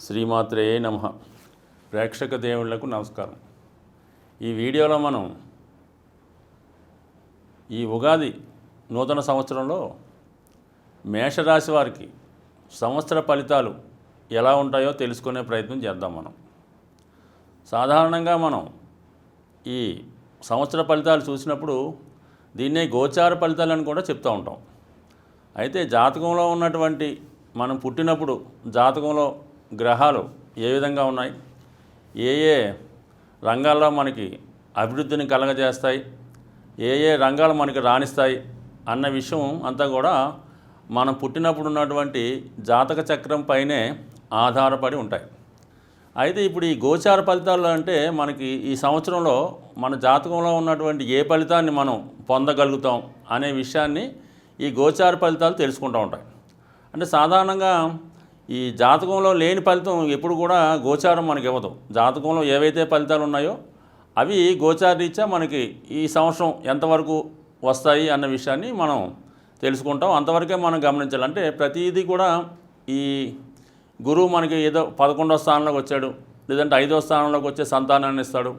శ్రీమాత్రే నమ. ప్రేక్షక దేవుళ్ళకు నమస్కారం. ఈ వీడియోలో మనం ఈ ఉగాది నూతన సంవత్సరంలో మేషరాశి వారికి సంవత్సర ఫలితాలు ఎలా ఉంటాయో తెలుసుకునే ప్రయత్నం చేద్దాం మనం. సాధారణంగా మనం ఈ సంవత్సర ఫలితాలు చూసినప్పుడు దీన్నే గోచార ఫలితాలు అని కూడా చెప్తూ ఉంటాం. అయితే జాతకంలో ఉన్నటువంటి మనం పుట్టినప్పుడు జాతకంలో గ్రహాలు ఏ విధంగా ఉన్నాయి? ఏ ఏ రంగాల్లో మనకి అభివృద్ధిని కలగజేస్తాయి? ఏ ఏ రంగాలు మనకి రాణిస్తాయి? అన్న విషయం అంతా కూడా మనం పుట్టినప్పుడు ఉన్నటువంటి జాతక చక్రం పైనే ఆధారపడి ఉంటాయి. అయితే ఇప్పుడు ఈ గోచార ఫలితాలు అంటే మనకి ఈ సంవత్సరంలో మన జాతకంలో ఉన్నటువంటి ఏ ఫలితాన్ని మనం పొందగలుగుతాం అనే విషయాన్ని ఈ గోచార ఫలితాలు తెలుసుకుంటూ ఉంటాయి. అంటే సాధారణంగా ఈ జాతకంలో లేని ఫలితం ఎప్పుడు కూడా గోచారం మనకి ఇవ్వదు. జాతకంలో ఏవైతే ఫలితాలు ఉన్నాయో అవి గోచారీత్యా మనకి ఈ సంవత్సరం ఎంతవరకు వస్తాయి అన్న విషయాన్ని మనం తెలుసుకుంటాం. అంతవరకే మనం గమనించాలి అంటే ప్రతిదీ కూడా ఈ గురువు మనకి ఏదో పదకొండో స్థానంలోకి వచ్చాడు లేదంటే ఐదో స్థానంలోకి వచ్చే సంతానాన్ని ఇస్తాడు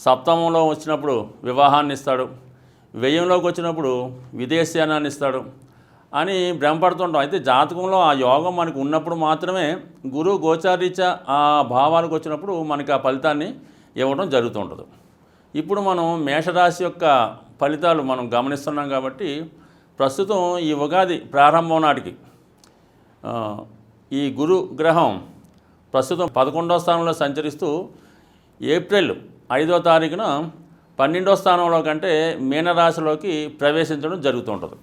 సప్తమంలో వచ్చినప్పుడు వివాహాన్ని ఇస్తాడు వ్యయంలోకి వచ్చినప్పుడు విదేశీయానాన్ని ఇస్తాడు అని భ్రమపడుతుంటాం. అయితే జాతకంలో ఆ యోగం మనకు ఉన్నప్పుడు మాత్రమే గురువు గోచారీచ ఆ భావాలకు వచ్చినప్పుడు మనకి ఆ ఫలితాన్ని ఇవ్వడం జరుగుతుంటుంది. ఇప్పుడు మనం మేషరాశి యొక్క ఫలితాలు మనం గమనిస్తున్నాం కాబట్టి ప్రస్తుతం ఈ ఉగాది ప్రారంభం నాటికి ఈ గురు గ్రహం ప్రస్తుతం పదకొండో స్థానంలో సంచరిస్తూ ఏప్రిల్ ఐదో తారీఖున పన్నెండో స్థానంలో కంటే మీనరాశిలోకి ప్రవేశించడం జరుగుతుంటుంది.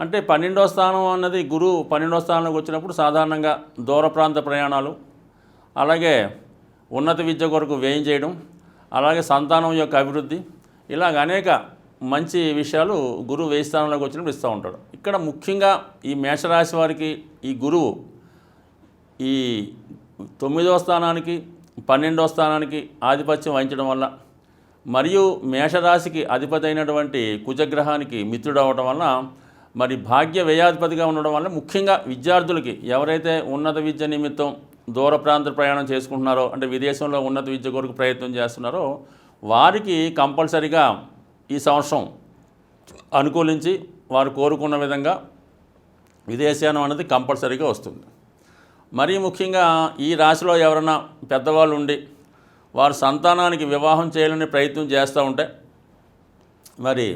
అంటే పన్నెండో స్థానం అన్నది గురువు పన్నెండో స్థానంలోకి వచ్చినప్పుడు సాధారణంగా దూర ప్రాంత ప్రయాణాలు అలాగే ఉన్నత విద్య కొరకు వ్యయం చేయడం అలాగే సంతానం యొక్క అభివృద్ధి ఇలాగ అనేక మంచి విషయాలు గురువు వేయి స్థానంలోకి వచ్చినప్పుడు ఇస్తూ ఉంటాడు. ఇక్కడ ముఖ్యంగా ఈ మేషరాశి వారికి ఈ గురువు ఈ తొమ్మిదవ స్థానానికి పన్నెండవ స్థానానికి ఆధిపత్యం వహించడం వల్ల మరియు మేషరాశికి అధిపతి అయినటువంటి కుజగ్రహానికి మిత్రుడు అవ్వటం వల్ల మరి భాగ్య వ్యయాధిపతిగా ఉండడం వల్ల ముఖ్యంగా విద్యార్థులకి ఎవరైతే ఉన్నత విద్య నిమిత్తం దూర ప్రాంత ప్రయాణం చేసుకుంటున్నారో అంటే విదేశంలో ఉన్నత విద్య కొరకు ప్రయత్నం చేస్తున్నారో వారికి కంపల్సరిగా ఈ సంవత్సరం అనుకూలించి వారు కోరుకున్న విధంగా విదేశయానం అనేది కంపల్సరీగా వస్తుంది. మరీ ముఖ్యంగా ఈ రాశిలో ఎవరైనా పెద్దవాళ్ళు ఉండి వారు సంతానానికి వివాహం చేయాలని ప్రయత్నం చేస్తూ ఉంటే మరి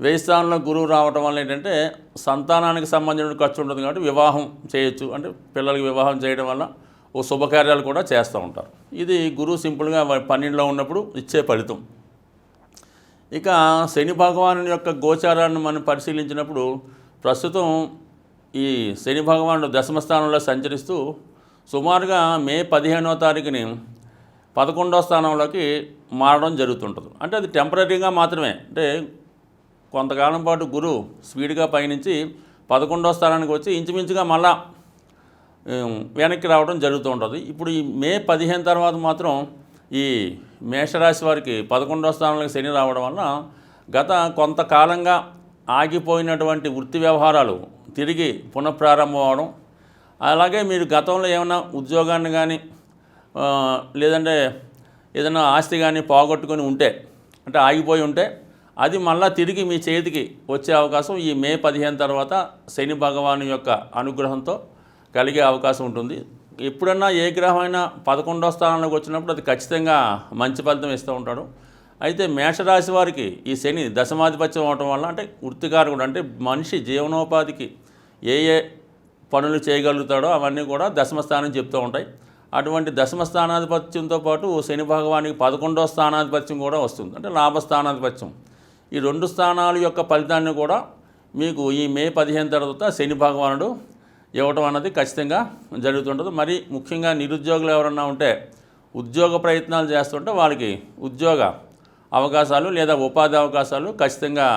వెయ్యి స్థానంలో గురువు రావటం వల్ల ఏంటంటే సంతానానికి సంబంధించిన ఖర్చు ఉంటుంది కాబట్టి వివాహం చేయొచ్చు. అంటే పిల్లలకి వివాహం చేయడం వల్ల ఓ శుభకార్యాలు కూడా చేస్తూ ఉంటారు. ఇది గురువు సింపుల్గా పన్నెండులో ఉన్నప్పుడు ఇచ్చే ఫలితం. ఇక శని భగవాను యొక్క గోచారాన్ని మనం పరిశీలించినప్పుడు ప్రస్తుతం ఈ శని భగవానుడు దశమ స్థానంలో సంచరిస్తూ సుమారుగా మే పదిహేనో తారీఖుని పదకొండో స్థానంలోకి మారడం జరుగుతుంటుంది. అంటే అది టెంపరీగా మాత్రమే. అంటే కొంతకాలం పాటు గురువు స్పీడ్గా పయనించి పదకొండో స్థానానికి వచ్చి ఇంచుమించుగా మళ్ళా వెనక్కి రావడం జరుగుతూ ఉంటుంది. ఇప్పుడు ఈ మే పదిహేను తర్వాత మాత్రం ఈ మేషరాశి వారికి పదకొండో స్థానంలోకి శని రావడం వలన గత కొంతకాలంగా ఆగిపోయినటువంటి వృత్తి వ్యవహారాలు తిరిగి పునఃప్రారంభం అవడం అలాగే మీరు గతంలో ఏమైనా ఉద్యోగాన్ని కానీ లేదంటే ఏదైనా ఆస్తి కానీ పోగొట్టుకొని ఉంటే అంటే ఆగిపోయి ఉంటే అది మళ్ళా తిరిగి మీ చేతికి వచ్చే అవకాశం ఈ మే పదిహేను తర్వాత శని భగవాను యొక్క అనుగ్రహంతో కలిగే అవకాశం ఉంటుంది. ఎప్పుడన్నా ఏ గ్రహం అయినా పదకొండో స్థానంలోకి వచ్చినప్పుడు అది ఖచ్చితంగా మంచి ఫలితం ఇస్తూ ఉంటాడు. అయితే మేషరాశి వారికి ఈ శని దశమాధిపత్యం అవటం వల్ల అంటే వృత్తికారకుడు అంటే మనిషి జీవనోపాధికి ఏ ఏ పనులు చేయగలుగుతాడో అవన్నీ కూడా దశమ స్థానం చెప్తూ ఉంటాయి. అటువంటి దశమ స్థానాధిపత్యంతో పాటు శని భగవానికి పదకొండో స్థానాధిపత్యం కూడా వస్తుంది. అంటే లాభస్థానాధిపత్యం. ఈ రెండు స్థానాల యొక్క ఫలితాన్ని కూడా మీకు ఈ మే పదిహేను తర్వాత శని భగవానుడు ఇవ్వటం అన్నది ఖచ్చితంగా జరుగుతుంటుంది. మరి ముఖ్యంగా నిరుద్యోగులు ఎవరన్నా ఉంటే ఉద్యోగ ప్రయత్నాలు చేస్తుంటే వాళ్ళకి ఉద్యోగ అవకాశాలు లేదా ఉపాధి అవకాశాలు ఖచ్చితంగా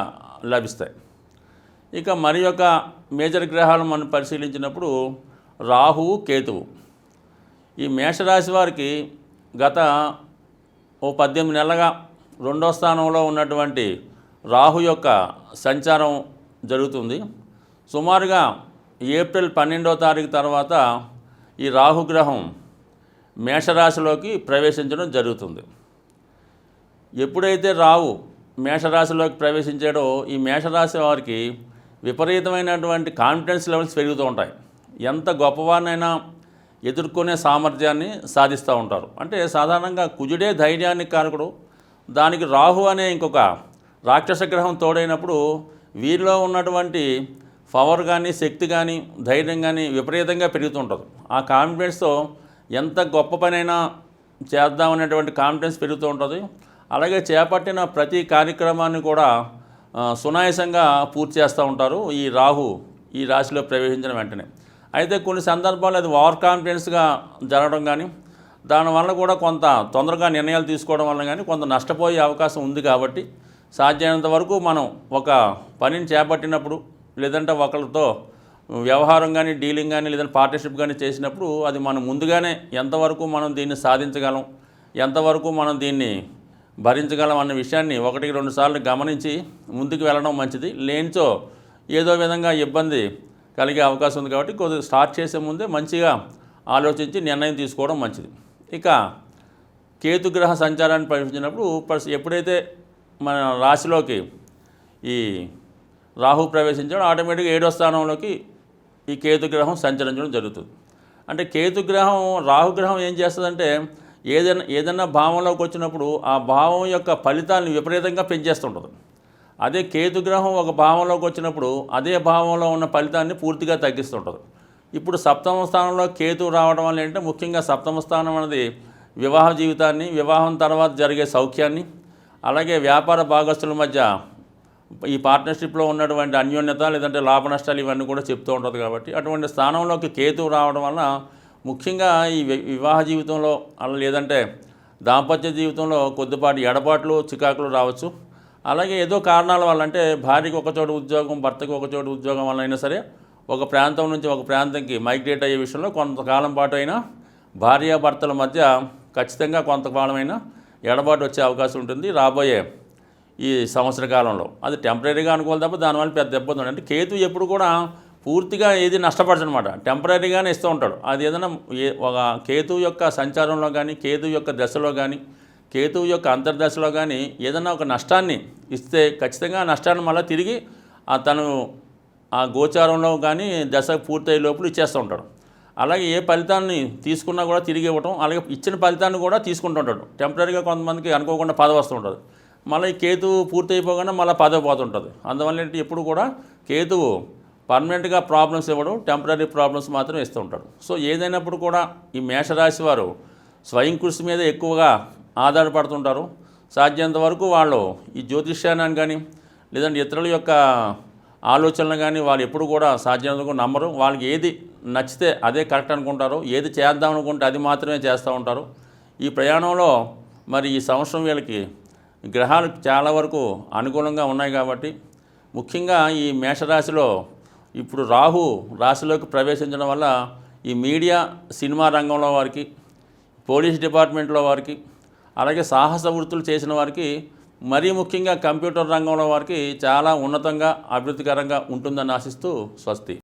లభిస్తాయి. ఇక మరి యొక్క మేజర్ గ్రహాలు మనం పరిశీలించినప్పుడు రాహువు కేతువు. ఈ మేషరాశి వారికి గత ఓ పద్దెనిమిది నెలలుగా రెండో స్థానంలో ఉన్నటువంటి రాహు యొక్క సంచారం జరుగుతుంది. సుమారుగా ఏప్రిల్ పన్నెండో తారీఖు తర్వాత ఈ రాహుగ్రహం మేషరాశిలోకి ప్రవేశించడం జరుగుతుంది. ఎప్పుడైతే రావు మేషరాశిలోకి ప్రవేశించాడో ఈ మేషరాశి వారికి విపరీతమైనటువంటి కాన్ఫిడెన్స్ లెవెల్స్ పెరుగుతూ ఉంటాయి. ఎంత గొప్పవారినైనా ఎదుర్కొనే సామర్థ్యాన్ని సాధిస్తూ ఉంటారు. అంటే సాధారణంగా కుజుడే ధైర్యానికి కారకుడు. దానికి రాహు అనే ఇంకొక రాక్షస గ్రహం తోడైనప్పుడు వీరిలో ఉన్నటువంటి పవర్ కానీ శక్తి కానీ ధైర్యం కానీ విపరీతంగా పెరుగుతుంటుంది. ఆ కాన్ఫిడెన్స్తో ఎంత గొప్ప పనైనా చేద్దామనేటువంటి కాన్ఫిడెన్స్ పెరుగుతూ ఉంటుంది. అలాగే చేపట్టిన ప్రతి కార్యక్రమాన్ని కూడా సునాయసంగా పూర్తి చేస్తూ ఉంటారు ఈ రాహు ఈ రాశిలో ప్రవేశించిన వెంటనే. అయితే కొన్ని సందర్భాల్లో అది ఓవర్ కాన్ఫిడెన్స్గా జరగడం కానీ దానివల్ల కూడా కొంత తొందరగా నిర్ణయాలు తీసుకోవడం వల్ల కానీ కొంత నష్టపోయే అవకాశం ఉంది కాబట్టి సాధ్యమైనంత వరకు మనం ఒక పనిని చేపట్టినప్పుడు లేదంటే ఒకరితో వ్యవహారం కానీ డీలింగ్ కానీ లేదంటే పార్ట్నర్షిప్ కానీ చేసినప్పుడు అది మనం ముందుగానే ఎంతవరకు మనం దీన్ని సాధించగలం ఎంతవరకు మనం దీన్ని భరించగలం అన్న విషయాన్ని ఒకటికి రెండు సార్లు గమనించి ముందుకు వెళ్ళడం మంచిది. లేనిచో ఏదో విధంగా ఇబ్బంది కలిగే అవకాశం ఉంది కాబట్టి కొద్దిగా స్టార్ట్ చేసే ముందే మంచిగా ఆలోచించి నిర్ణయం తీసుకోవడం మంచిది. ఇక కేతుగ్రహ సంచారాన్ని ప్రవేశించినప్పుడు ఎప్పుడైతే మన రాశిలోకి ఈ రాహు ప్రవేశించడం ఆటోమేటిక్గా ఏడో స్థానంలోకి ఈ కేతుగ్రహం సంచరించడం జరుగుతుంది. అంటే కేతుగ్రహం రాహుగ్రహం ఏం చేస్తుందంటే ఏదైనా ఏదైనా భావంలోకి వచ్చినప్పుడు ఆ భావం యొక్క ఫలితాన్ని విపరీతంగా పెంచేస్తుంటుంది. అదే కేతుగ్రహం ఒక భావంలోకి వచ్చినప్పుడు అదే భావంలో ఉన్న ఫలితాన్ని పూర్తిగా తగ్గిస్తుంటుంది. ఇప్పుడు సప్తమ స్థానంలో కేతు రావడం వల్ల ఏంటంటే ముఖ్యంగా సప్తమ స్థానం అనేది వివాహ జీవితాన్ని వివాహం తర్వాత జరిగే సౌఖ్యాన్ని అలాగే వ్యాపార భాగస్తుల మధ్య ఈ పార్ట్నర్షిప్లో ఉన్నటువంటి అన్యోన్యత లేదంటే లాభ నష్టాలు ఇవన్నీ కూడా చెప్తూ ఉంటుంది కాబట్టి అటువంటి స్థానంలోకి కేతు రావడం వల్ల ముఖ్యంగా ఈ వి- వివాహ జీవితంలో అలా లేదంటే దాంపత్య జీవితంలో కొద్దిపాటి ఎడబాట్లు చికాకులు రావచ్చు. అలాగే ఏదో కారణాల వల్ల అంటే భార్యకి ఒకచోట ఉద్యోగం భర్తకి ఒకచోటు ఉద్యోగం వల్ల అయినా సరే ఒక ప్రాంతం నుంచి ఒక ప్రాంతంకి మైగ్రేట్ అయ్యే విషయంలో కొంతకాలం పాటు అయినా భార్యాభర్తల మధ్య ఖచ్చితంగా కొంతకాలమైనా ఎడబాటు వచ్చే అవకాశం ఉంటుంది. రాబోయే ఈ సంవత్సర కాలంలో. అది టెంపరీగా అనుకోవాలి తప్ప దానివల్ల పెద్ద ఇబ్బంది అంటే కేతు ఎప్పుడు కూడా పూర్తిగా ఏది నష్టపడదు అనమాట టెంపరీగానే ఇస్తూ ఉంటాడు. అది ఏదైనా ఒక కేతు యొక్క సంచారంలో కానీ కేతు యొక్క దశలో కానీ కేతు యొక్క అంతర్దశలో కానీ ఏదైనా ఒక నష్టాన్ని ఇస్తే ఖచ్చితంగా ఆ నష్టాన్ని మళ్ళీ తిరిగి తను ఆ గోచారంలో కానీ దశ పూర్తయ్యే లోపల ఇచ్చేస్తూ ఉంటాడు. అలాగే ఏ ఫలితాన్ని తీసుకున్నా కూడా తిరిగి ఇవ్వటం అలాగే ఇచ్చిన ఫలితాన్ని కూడా తీసుకుంటూ ఉంటాడు టెంపరీగా కొంతమందికి అనుకోకుండా పదవి వస్తూ మళ్ళీ ఈ కేతు పూర్తి అయిపోగానే మళ్ళీ పదవి పోతుంటుంది. అందువల్ల ఏంటి ఎప్పుడు కూడా కేతువు పర్మనెంట్గా ప్రాబ్లమ్స్ ఇవ్వడం టెంపరీ ప్రాబ్లమ్స్ మాత్రం ఇస్తూ ఉంటాడు. సో ఏదైనప్పుడు కూడా ఈ మేషరాశి వారు స్వయం కృషి మీద ఎక్కువగా ఆధారపడుతుంటారు. సాధ్యంత వరకు వాళ్ళు ఈ జ్యోతిష్యాన్ని కానీ లేదంటే ఇతరుల యొక్క ఆలోచనలు కానీ వాళ్ళు ఎప్పుడు కూడా సాధ్యం నమ్మరు. వాళ్ళకి ఏది నచ్చితే అదే కరెక్ట్ అనుకుంటారు ఏది చేద్దాం అనుకుంటే అది మాత్రమే చేస్తూ ఉంటారు. ఈ ప్రయాణంలో మరి ఈ సంవత్సరం వీళ్ళకి గ్రహాలు చాలా వరకు అనుకూలంగా ఉన్నాయి కాబట్టి ముఖ్యంగా ఈ మేషరాశిలో ఇప్పుడు రాహు రాశిలోకి ప్రవేశించడం వల్ల ఈ మీడియా సినిమా రంగంలో వారికి పోలీస్ డిపార్ట్మెంట్లో వారికి అలాగే సాహస వృత్తులు చేసిన వారికి మరీ ముఖ్యంగా కంప్యూటర్ రంగంలో వారికి చాలా ఉన్నతంగా అభివృద్ధికరంగా ఉంటుందని ఆశిస్తూ స్వస్తి.